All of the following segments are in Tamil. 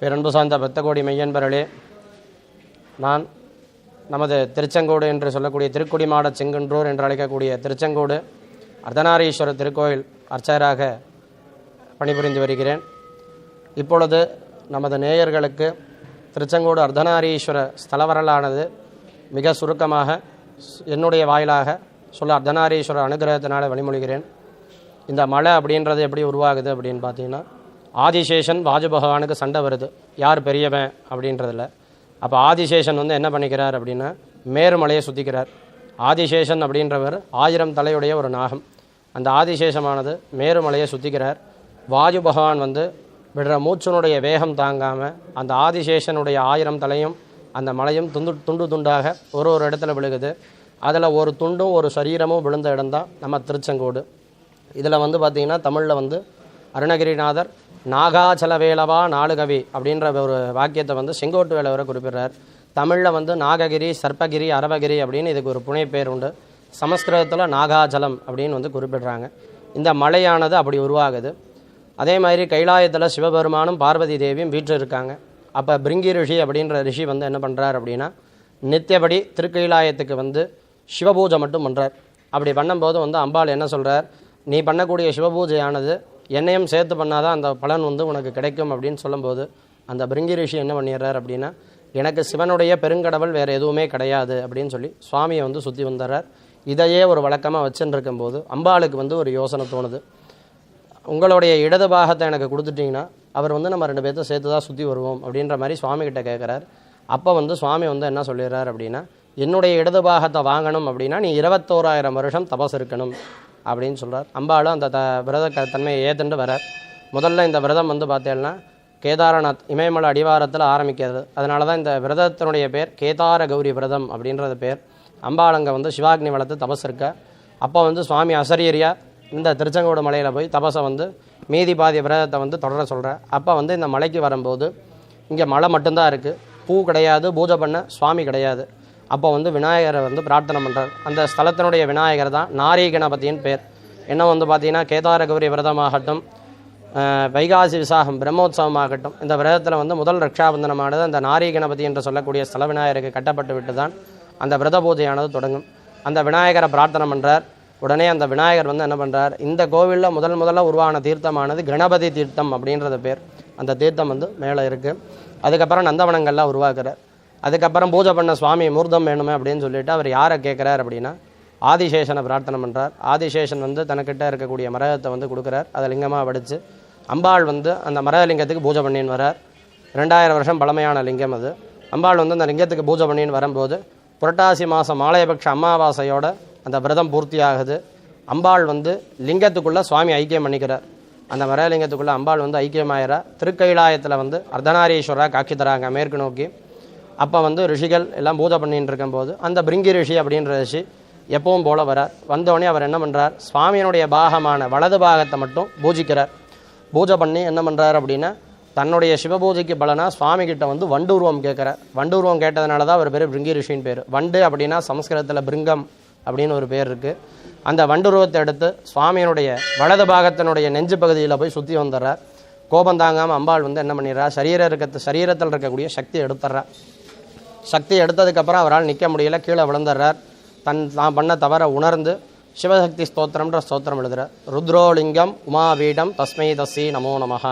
பேரன்பு சார்ந்த பக்தகோடி மெய்யன்பர்களே நான் நமது திருச்செங்கோடு என்று சொல்லக்கூடிய திருக்குடி மாட செங்குன்றூர் என்று அழைக்கக்கூடிய திருச்செங்கோடு அர்த்தநாரீஸ்வரர் திருக்கோயில் அர்ச்சகராக பணிபுரிந்து வருகிறேன். இப்பொழுது நமது நேயர்களுக்கு திருச்செங்கோடு அர்த்தநாரீஸ்வர ஸ்தல வரலானது மிக சுருக்கமாக என்னுடைய வாயிலாக சொல்ல அர்த்தநாரீஸ்வரர் அனுகிரகத்தினால் வழிமொழிகிறேன். இந்த மலை அப்படின்றது எப்படி உருவாகுது அப்படின்னு பார்த்தீங்கன்னா ஆதிசேஷன் வாஜு பகவானுக்கு சண்டை வருது. யார் பெரியவன் அப்படின்றதுல. அப்போ ஆதிசேஷன் வந்து என்ன பண்ணிக்கிறார் அப்படின்னா மேருமலையை சுற்றிக்கிறார் ஆதிசேஷன் அப்படின்றவர் ஆயிரம் தலையுடைய ஒரு நாகம். அந்த ஆதிசேஷமானது மேருமலையை சுற்றிக்கிறார் வாயு பகவான் வந்து விடுற மூச்சனுடைய வேகம் தாங்காமல் அந்த ஆதிசேஷனுடைய ஆயிரம் தலையும் அந்த மலையும் துண்டு துண்டு துண்டாக ஒரு ஒரு இடத்துல விழுகுது. அதில் ஒரு துண்டும் ஒரு சரீரமும் விழுந்த இடம்தான் நம்ம திருச்செங்கோடு. இதில் வந்து பார்த்திங்கன்னா தமிழில் வந்து அருணகிரிநாதர் நாகாச்சல வேலவா நாலுகவி அப்படின்ற ஒரு வாக்கியத்தை வந்து செங்கோட்டு வேலவரை குறிப்பிடுறார். தமிழில் வந்து நாககிரி சர்ப்பகிரி அரவகிரி அப்படின்னு இதுக்கு ஒரு புனை பேர் உண்டு. சமஸ்கிருதத்தில் நாகாஜலம் அப்படின்னு வந்து குறிப்பிடுறாங்க. இந்த மலையானது அப்படி உருவாகுது. அதே மாதிரி கைலாயத்தில் சிவபெருமானும் பார்வதி தேவியும் வீற்று இருக்காங்க அப்போ பிரிங்கி ரிஷி அப்படின்ற ரிஷி வந்து என்ன பண்ணுறார் அப்படின்னா நித்தியபடி திருக்கைலாயத்துக்கு வந்து சிவபூஜை மட்டும் பண்ணுறார் அப்படி பண்ணும்போது வந்து அம்பாள் என்ன சொல்கிறார் நீ பண்ணக்கூடிய சிவபூஜையானது என்னையும் சேர்த்து பண்ணாதான் அந்த பலன் வந்து உனக்கு கிடைக்கும் அப்படின்னு சொல்லும்போது அந்த பிரிங்கி ரிஷி என்ன பண்ணிடுறார் அப்படின்னா எனக்கு சிவனுடைய பெருங்கடவுள் வேறு எதுவுமே கிடையாது அப்படின்னு சொல்லி சுவாமியை வந்து சுற்றி வந்துடுறார். இதையே ஒரு வழக்கமாக வச்சுன்னு இருக்கும்போது அம்பாளுக்கு வந்து ஒரு யோசனை தோணுது. உங்களுடைய இடது பாகத்தை எனக்கு கொடுத்துட்டிங்கன்னா அவர் வந்து நம்ம ரெண்டு பேர்த்த சேர்த்து தான் சுற்றி வருவோம் அப்படின்ற மாதிரி சுவாமிகிட்ட கேட்குறாரு கேட்குறார் அப்போ வந்து சுவாமி வந்து என்ன சொல்லிடுறார் அப்படின்னா என்னுடைய இடது பாகத்தை வாங்கணும் அப்படின்னா நீ இருபத்தோராயிரம் வருஷம் தபஸ் இருக்கணும். அப்படின்னு சொல்கிறார் அம்பாளும் அந்த த விரத க தன்மையை ஏத்துண்டு வரார் முதல்ல இந்த விரதம் வந்து பார்த்தேன்னா கேதாரநாத் இமயமலை அடிவாரத்தில் ஆரம்பிக்கிறது. அதனால தான் இந்த விரதத்தினுடைய பேர் கேதார கௌரி விரதம் அப்படின்றது பேர். அம்பாளங்க வந்து சிவாக்னி வளர்த்து தபஸ் இருக்க. அப்போ வந்து சுவாமி அசரியரியா இந்த திருச்செங்கோடு மலையில் போய் தபஸை வந்து மீதி பாதி விரதத்தை வந்து தொடர சொல்கிறேன் அப்போ வந்து இந்த மலைக்கு வரும்போது இங்கே மலை மட்டும்தான் இருக்குது பூ கிடையாது பூஜை பண்ண சுவாமி கிடையாது. அப்போ வந்து விநாயகரை வந்து பிரார்த்தனை பண்ணுறார் அந்த ஸ்தலத்தினுடைய விநாயகர் தான் நாரி கணபதியின் பேர் என்ன வந்து பார்த்தீங்கன்னா கேதார கௌரி விரதமாகட்டும் வைகாசி விசாகம் பிரம்மோத்சவமாகட்டும் இந்த விரதத்தில் வந்து முதல் ரக்ஷாபந்தனமானது அந்த நாரி கணபதி என்று சொல்லக்கூடிய ஸ்தல விநாயகருக்கு கட்டப்பட்டு விட்டு தான் அந்த விரத பூஜையானது தொடங்கும். அந்த விநாயகரை பிரார்த்தனை பண்ணுறார் உடனே அந்த விநாயகர் வந்து என்ன பண்ணுறார் இந்த கோவிலில் முதல் முதல்ல உருவான தீர்த்தமானது கணபதி தீர்த்தம் அப்படின்றது பேர். அந்த தீர்த்தம் வந்து மேலே இருக்குது அதுக்கப்புறம் நந்தவனங்கள்லாம் உருவாக்குறார். அதுக்கப்புறம் பூஜை பண்ண சுவாமி மூர்த்தம் வேணுமே அப்படின்னு சொல்லிட்டு அவர் யாரை கேட்குறார் அப்படின்னா ஆதிசேஷனை பிரார்த்தனை பண்ணுறார் ஆதிசேஷன் வந்து தனக்கிட்ட இருக்கக்கூடிய மரகத்தை வந்து கொடுக்குறார். அதை லிங்கமாக வடித்து அம்பாள் வந்து அந்த மரகலிங்கத்துக்கு பூஜை பண்ணின்னு வரார். ரெண்டாயிரம் வருஷம் பழமையான லிங்கம் அது. அம்பாள் வந்து அந்த லிங்கத்துக்கு பூஜை பண்ணின்னு வரும்போது புரட்டாசி மாதம் மாலையபக்ஷ அமாவாசையோட அந்த விரதம் பூர்த்தி ஆகுது அம்பாள் வந்து லிங்கத்துக்குள்ளே சுவாமி ஐக்கியம் பண்ணிக்கிறார். அந்த மரலிங்கத்துக்குள்ளே அம்பாள் வந்து ஐக்கியமாயிரா. திருக்கைலாயத்தில் வந்து அர்த்தநாரீஸ்வரா காட்சி தராங்க மேற்கு நோக்கி. அப்போ வந்து ரிஷிகள் எல்லாம் பூஜை பண்ணிட்டு இருக்கும்போது அந்த பிரிங்கி ரிஷி அப்படின்ற ரிஷி எப்பவும் போல வரார். வந்தோடனே அவர் என்ன பண்ணுறார் சுவாமியினுடைய பாகமான வலது பாகத்தை மட்டும் பூஜிக்கிறார். பூஜை பண்ணி என்ன பண்ணுறார் அப்படின்னா தன்னுடைய சிவபூஜைக்கு பலனா சுவாமி கிட்ட வந்து வண்டுருவம் கேட்குறார். வண்டுருவம் கேட்டதுனால தான் அவர் பேர் பிரிங்கி ரிஷின்னு பேர். வண்டு அப்படின்னா சமஸ்கிருதத்தில் பிருங்கம் அப்படின்னு ஒரு பேர் இருக்குது அந்த வண்டுருவத்தை எடுத்து சுவாமியினுடைய வலது பாகத்தினுடைய நெஞ்சு பகுதியில் போய் சுற்றி வந்துடுறார். கோபம் தாங்காமல் அம்பாள் வந்து என்ன பண்ணிடுறா? சரீர இருக்க சரீரத்தில் இருக்கக்கூடிய சக்தி எடுத்துட்றா. சக்தி எடுத்ததுக்கப்புறம் அவரால் நிற்க முடியல. கீழே விழுந்துடுறார். தன் தான் பண்ண தவற உணர்ந்து சிவசக்தி ஸ்தோத்திரம்ன்ற ஸ்தோத்திரம் எழுதுகிறார் ருத்ரோலிங்கம் உமாவீடம் தஸ்மை தஸ்ஸி நமோ நமஹ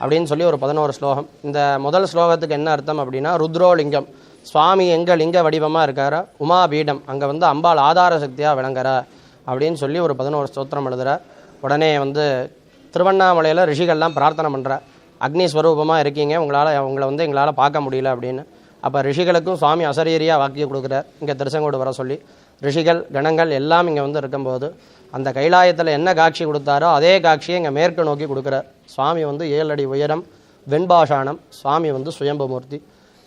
அப்படின்னு சொல்லி ஒரு பதினோரு ஸ்லோகம். இந்த முதல் ஸ்லோகத்துக்கு என்ன அர்த்தம் அப்படின்னா ருத்ரோலிங்கம் சுவாமி எங்கே லிங்க வடிவமாக இருக்காரோ உமாபீடம் அங்கே வந்து அம்பாள் ஆதார சக்தியாக விளங்குறா அப்படின்னு சொல்லி ஒரு பதினோரு ஸ்தோத்திரம் எழுதுகிறார் உடனே வந்து திருவண்ணாமலையில் ரிஷிகள்லாம் பிரார்த்தனை பண்ணுறா அக்னி ஸ்வரூபமாக இருக்கீங்க உங்களால் உங்களை வந்து எங்களால் பார்க்க முடியல அப்படின்னு. அப்போ ரிஷிகளுக்கும் சுவாமி அசரீரியாக வாக்கியம் கொடுக்குறார். இங்கே திருச்செங்கோடு வர சொல்லி ரிஷிகள் கணங்கள் எல்லாம் இங்கே வந்து இருக்கும்போது அந்த கைலாயத்தில் என்ன காட்சி கொடுத்தாரோ அதே காட்சியை இங்கே மேற்கு நோக்கி கொடுக்குறார். சுவாமி வந்து ஏழு அடி உயரம் வெண்பாஷாணம் சுவாமி வந்து சுயம்புமூர்த்தி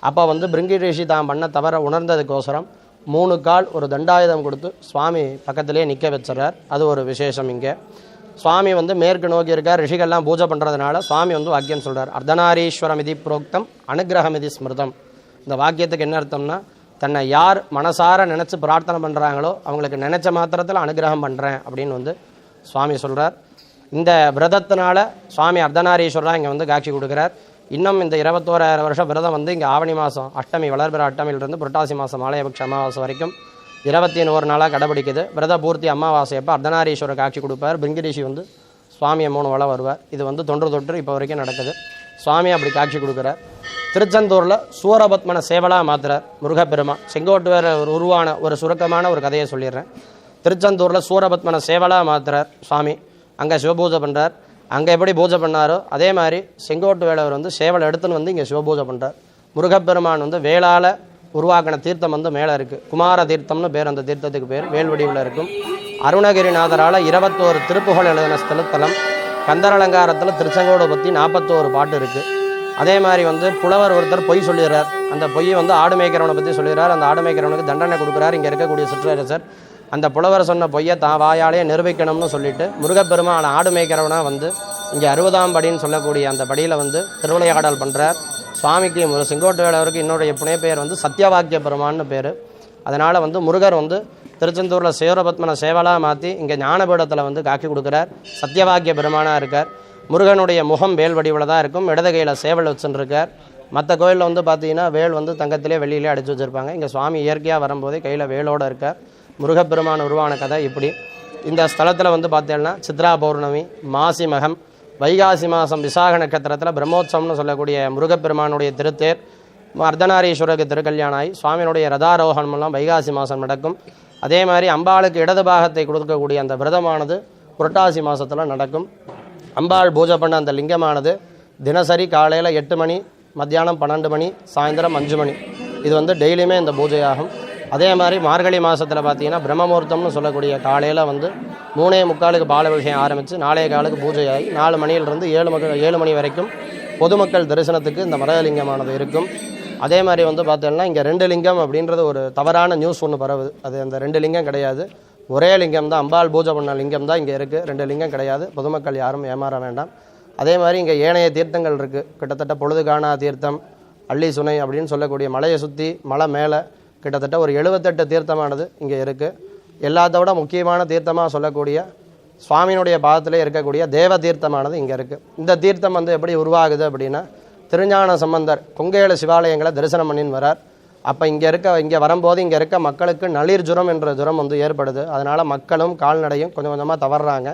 அப்போ வந்து பிருங்கி ரிஷி தான் பண்ண தவற உணர்ந்ததுக்கோசரம் மூணு கால் ஒரு தண்டாயுதம் கொடுத்து சுவாமி பக்கத்திலே நிற்க வச்சிடறார் அது ஒரு விசேஷம் இங்கே. சுவாமி வந்து மேற்கு நோக்கி இருக்கார் ரிஷிகள்லாம் பூஜை பண்ணுறதுனால சுவாமி வந்து வாக்கியம் சொல்கிறார் அர்த்தநாரீஸ்வரம் இது புரோக்தம் அனுகிரகம் இது ஸ்மிருதம். இந்த வாக்கியத்துக்கு என்ன அர்த்தம்னா தன்னை யார் மனசார நினச்சி பிரார்த்தனை பண்ணுறாங்களோ அவங்களுக்கு நினச்ச மாத்திரத்தில் அனுகிரகம் பண்ணுறேன் அப்படின்னு வந்து சுவாமி சொல்கிறார் இந்த விரதத்தினால சுவாமி அர்த்தநாரீஸ்வரராக இங்கே வந்து காட்சி கொடுக்குறார். இன்னும் இந்த இருபத்தோராயிரம் வருஷம் விரதம் வந்து இங்கே ஆவணி மாதம் அஷ்டமி வளர்பிற அஷ்டமியிலிருந்து புரட்டாசி மாதம் ஆலயபக்ஷ அமாவாசை வரைக்கும் இருபத்தி ஒரு நாளாக கடைபிடிக்குது. விரத பூர்த்தி அமாவாசை அப்போ அர்த்தநாரீஸ்வரர் காட்சி கொடுப்பார். பிங்கிரிஷி வந்து சுவாமியை மூணு வளம் வருவார். இது வந்து தொன்று தொற்று இப்போ வரைக்கும் நடக்குது. சுவாமி அப்படி காட்சி கொடுக்குறார். திருச்செந்தூரில் சூரபத்மனை சேவலா மாத்துறார் முருகப்பெருமான் செங்கோட்டுவர் ஒரு உருவான ஒரு சுருக்கமான ஒரு கதையை சொல்லிடுறேன். திருச்செந்தூரில் சூரபத்மனை சேவலா மாத்துறார் சுவாமி. அங்கே சிவபூஜை பண்ணுறார் அங்கே எப்படி பூஜை பண்ணாரோ அதே மாதிரி செங்கோட்டு வேளவர் வந்து சேவலை எடுத்துன்னு வந்து இங்கே சிவபூஜை பண்ணுறார் முருகப்பெருமான் வந்து வேளால் உருவாக்கின தீர்த்தம் வந்து மேலே இருக்குது குமார தீர்த்தம்னு பேர் அந்த தீர்த்தத்துக்கு பேர். வேல்வடிவில் இருக்கும். அருணகிரிநாதரால் இருபத்தோரு திருப்புகழ் எழுதின ஸ்தலத்தலம். கந்தரலங்காரத்தில் திருச்செங்கோடு பற்றி நாற்பத்தோரு பாட்டு இருக்குது அதே மாதிரி வந்து புலவர் ஒருத்தர் பொய் சொல்லிடுறார் அந்த பொய்யை வந்து ஆடு மேய்க்கிறவனை பற்றி சொல்லிடுறார் அந்த ஆடு மேய்க்கிறவனுக்கு தண்டனை கொடுக்குறார். இங்கே இருக்கக்கூடிய சிற்றரசர். அந்த புலவர் சொன்ன பொய்யை தான் வாயாலே நிரூபிக்கணும்னு சொல்லிட்டு முருகப்பெருமான் ஆடு மேய்க்கிறவனா வந்து இங்கே அறுபதாம் படின்னு சொல்லக்கூடிய அந்த படியில் வந்து திருவிளையாடல் பண்ணுறார் சுவாமிக்கு ஒரு செங்கோட்டு வேளவருக்கு இன்னொரு புனைப்பெயர் பெயர் வந்து சத்யவாக்கிய பெருமான்னு பேர். அதனால் வந்து முருகர் வந்து திருச்செந்தூரில் சேவரபத்மனை சேவலாக மாற்றி இங்கே ஞானபீடத்தில் வந்து காக்கி கொடுக்குறார். சத்யவாக்கிய பெருமானாக இருக்கார். முருகனுடைய முகம் வேல் வடிவில் தான் இருக்கும். இடது கையில் சேவல் வச்சுருக்கார். மற்ற கோயிலில் வந்து பார்த்தீங்கன்னா வேல் வந்து தங்கத்திலே வெளியிலே அடித்து வச்சுருப்பாங்க. இங்கே சுவாமி இயற்கையாக வரும்போதே கையில் வேலோடு இருக்கார். முருகப்பெருமான் உருவான கதை இப்படி. இந்த ஸ்தலத்தில் வந்து பார்த்தீங்கன்னா சித்ரா பௌர்ணமி மாசி மகம் வைகாசி மாதம் விசாக நட்சத்திரத்தில் பிரம்மோத்சவம்னு சொல்லக்கூடிய முருகப்பெருமானுடைய திருத்தேர் அர்த்தநாரீஸ்வரருக்கு திருக்கல்யாணம் ஆகி சுவாமியினுடைய ரதாரோகணம் வைகாசி மாதம் நடக்கும். அதே மாதிரி அம்பாளுக்கு இடது பாகத்தை கொடுக்கக்கூடிய அந்த விரதமானது புரட்டாசி மாதத்தில் நடக்கும். அம்பாள் பூஜை பண்ண அந்த லிங்கமானது தினசரி காலையில் எட்டு மணி மத்தியானம் பன்னெண்டு மணி சாயந்தரம் அஞ்சு மணி. இது வந்து டெய்லியுமே இந்த பூஜையாகும். அதே மாதிரி மார்கழி மாதத்தில் பார்த்தீங்கன்னா பிரம்மமுகூர்த்தம்னு சொல்லக்கூடிய காலையில் வந்து மூணே முக்காலுக்கு பாலபிஷேகம் ஆரம்பித்து நாளைய காலுக்கு பூஜையாகி நாலு மணியிலிருந்து ஏழு மக்கள் ஏழு மணி வரைக்கும் பொதுமக்கள் தரிசனத்துக்கு இந்த மரகலிங்கமானது இருக்கும். அதே மாதிரி வந்து பார்த்தோம்னா இங்கே ரெண்டு லிங்கம் அப்படின்றது ஒரு தவறான நியூஸ் ஒன்று பரவுது. அது அந்த ரெண்டு லிங்கம் கிடையாது. ஒரே லிங்கம் தான் அம்பாள் பூஜை பண்ண லிங்கம் தான் இங்கே இருக்குது ரெண்டு லிங்கம் கிடையாது. பொதுமக்கள் யாரும் ஏமாற வேண்டாம். அதே மாதிரி இங்கே ஏனைய தீர்த்தங்கள் இருக்குது கிட்டத்தட்ட பொழுதுகாணா தீர்த்தம் அள்ளி சுனை அப்படின்னு சொல்லக்கூடிய மலையை சுற்றி மலை மேலே கிட்டத்தட்ட ஒரு எழுபத்தெட்டு தீர்த்தமானது இங்கே இருக்குது எல்லாத்தோட முக்கியமான தீர்த்தமாக சொல்லக்கூடிய சுவாமியினுடைய பாதத்தில் இருக்கக்கூடிய தேவ தீர்த்தமானது இங்கே இருக்குது இந்த தீர்த்தம் வந்து எப்படி உருவாகுது அப்படின்னா திருஞான சம்பந்தர் கொங்கையில சிவாலயங்களை தரிசனம் பண்ணின்னு வரார். அப்போ இங்கே இருக்க இங்கே வரும்போது இங்கே இருக்க மக்களுக்கு நளிர் ஜுரம் என்ற ஜுரம் வந்து ஏற்படுது. அதனால் மக்களும் கால்நடையும் கொஞ்சம் கொஞ்சமாக தவறுறாங்க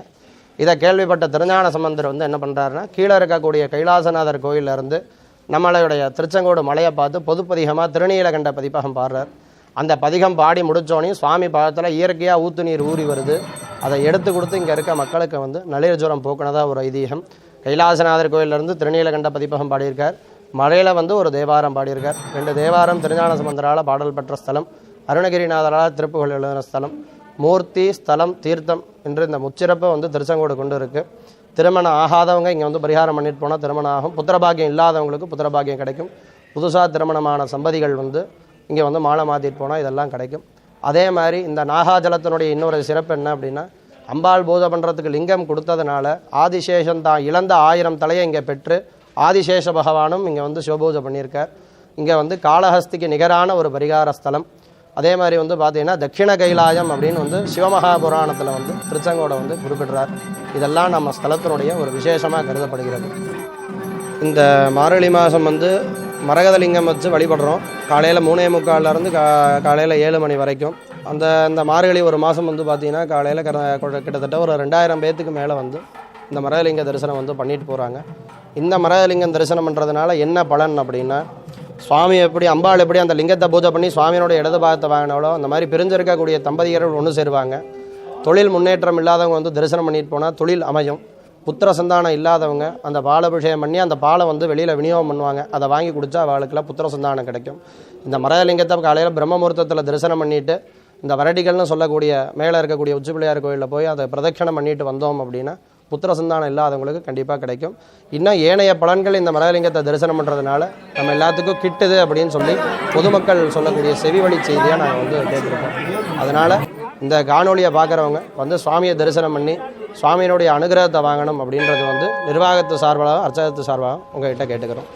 இதை கேள்விப்பட்ட திருஞான சம்பந்தர் வந்து என்ன பண்ணுறாருன்னா கீழே இருக்கக்கூடிய கைலாசநாதர் கோயில்ல நம்மளுடைய திருச்செங்கோடு மலையை பார்த்து பொதுப்பதிகமாக திருநீலகண்ட பதிப்பகம் பாடுறார். அந்த பதிகம் பாடி முடித்தோனையும் சுவாமி பாதத்தில் இயற்கையாக ஊத்து நீர் ஊறி வருது. அதை எடுத்து கொடுத்து இங்கே இருக்க மக்களுக்கு வந்து நளிர் ஜுரம் போக்குனதாக ஒரு ஐதீகம். கைலாசநாதர் கோயிலிருந்து திருநீலகண்ட பதிப்பகம் பாடியிருக்கார். மலையில் வந்து ஒரு தேவாரம் பாடியிருக்கார். ரெண்டு தேவாரம் திருஞான சமுந்தரால் பாடல் பெற்ற ஸ்தலம் அருணகிரிநாதரால் திருப்புகள் எழுதின ஸ்தலம் மூர்த்தி ஸ்தலம் தீர்த்தம் என்று இந்த முச்சிறப்பை வந்து திருச்செங்கோடு கொண்டு இருக்குது திருமணம் ஆகாதவங்க இங்கே வந்து பரிகாரம் பண்ணிட்டு போனால் திருமணம் ஆகும். புத்திரபாகியம் இல்லாதவங்களுக்கு புத்திரபாகியம் கிடைக்கும். புதுசாக திருமணமான சம்பதிகள் வந்து இங்கே வந்து மாலை மாற்றிட்டு போனால் இதெல்லாம் கிடைக்கும். அதே மாதிரி இந்த நாகாஜலத்தினுடைய இன்னொரு சிறப்பு என்ன அப்படின்னா அம்பாள் பூஜை பண்ணுறதுக்கு லிங்கம் கொடுத்ததுனால ஆதிசேஷன் தான் இழந்த ஆயிரம் தலையை இங்கே பெற்று ஆதிசேஷ பகவானும் இங்கே வந்து சிவபூஜை பண்ணியிருக்கார். இங்கே வந்து காளஹஸ்திக்கு நிகரான ஒரு பரிகார ஸ்தலம். அதே மாதிரி வந்து பார்த்தீங்கன்னா தட்சிண கைலாயம் அப்படின்னு வந்து சிவமகாபுராணத்தில் வந்து திருச்செங்கோடை வந்து குறிப்பிடுறார். இதெல்லாம் நம்ம ஸ்தலத்தினுடைய ஒரு விசேஷமாக கருதப்படுகிறது. இந்த மார்கழி மாதம் வந்து மரகதலிங்கம் வச்சு வழிபடுறோம். காலையில் மூணே முக்கால்லேருந்து கா காலையில் ஏழு மணி வரைக்கும். அந்த இந்த மார்கழி ஒரு மாதம் வந்து பார்த்திங்கன்னா காலையில் கிட்டத்தட்ட ஒரு ரெண்டாயிரம் பேத்துக்கு மேலே வந்து இந்த மரகலிங்க தரிசனம் வந்து பண்ணிட்டு போகிறாங்க இந்த மரகலிங்கம் தரிசனம் பண்ணுறதுனால என்ன பலன் அப்படின்னா சுவாமி எப்படி அம்பாள் எப்படி அந்த லிங்கத்தை பூஜை பண்ணி சுவாமியோட இடது பாகத்தை வாங்கினாலோ அந்த மாதிரி பிரிஞ்சிருக்கக்கூடிய தம்பதியர்கள் ஒன்று சேருவாங்க. தொழில் முன்னேற்றம் இல்லாதவங்க வந்து தரிசனம் பண்ணிட்டு போனால் தொழில் அமையும். புத்திர சந்தானம் இல்லாதவங்க அந்த பாலபிஷேகம் பண்ணி அந்த பாலை வந்து வெளியில் விநியோகம் பண்ணுவாங்க. அதை வாங்கி குடித்தா அவளுக்குலாம் புத்திர சந்தானம் கிடைக்கும். இந்த மரதலிங்கத்தை காலையில் பிரம்மமுகூர்த்தத்தில் தரிசனம் பண்ணிட்டு இந்த வரடிகள்னு சொல்லக்கூடிய மேலே இருக்கக்கூடிய உச்சி பிள்ளையார் கோயிலில் போய் அதை பிரதட்சணம் பண்ணிட்டு வந்தோம் அப்படின்னா புத்திர சந்தானம் இல்லாதவங்களுக்கு கண்டிப்பாக கிடைக்கும். இன்னும் ஏனைய பலன்கள் இந்த மரகலிங்கத்தை தரிசனம் பண்ணுறதுனால நம்ம எல்லாத்துக்கும் கிட்டுது அப்படின்னு சொல்லி பொதுமக்கள் சொல்லக்கூடிய செவிவழி செய்தியாக நாங்கள் வந்து கேட்டிருக்கோம். அதனால் இந்த காணொலியை பார்க்குறவங்க வந்து சுவாமியை தரிசனம் பண்ணி சுவாமியினுடைய அனுகிரகத்தை வாங்கணும் அப்படின்றது வந்து நிர்வாகத்து சார்பாக அர்ச்சகத்து சார்பாக உங்கள்கிட்ட கேட்டுக்கிறோம்.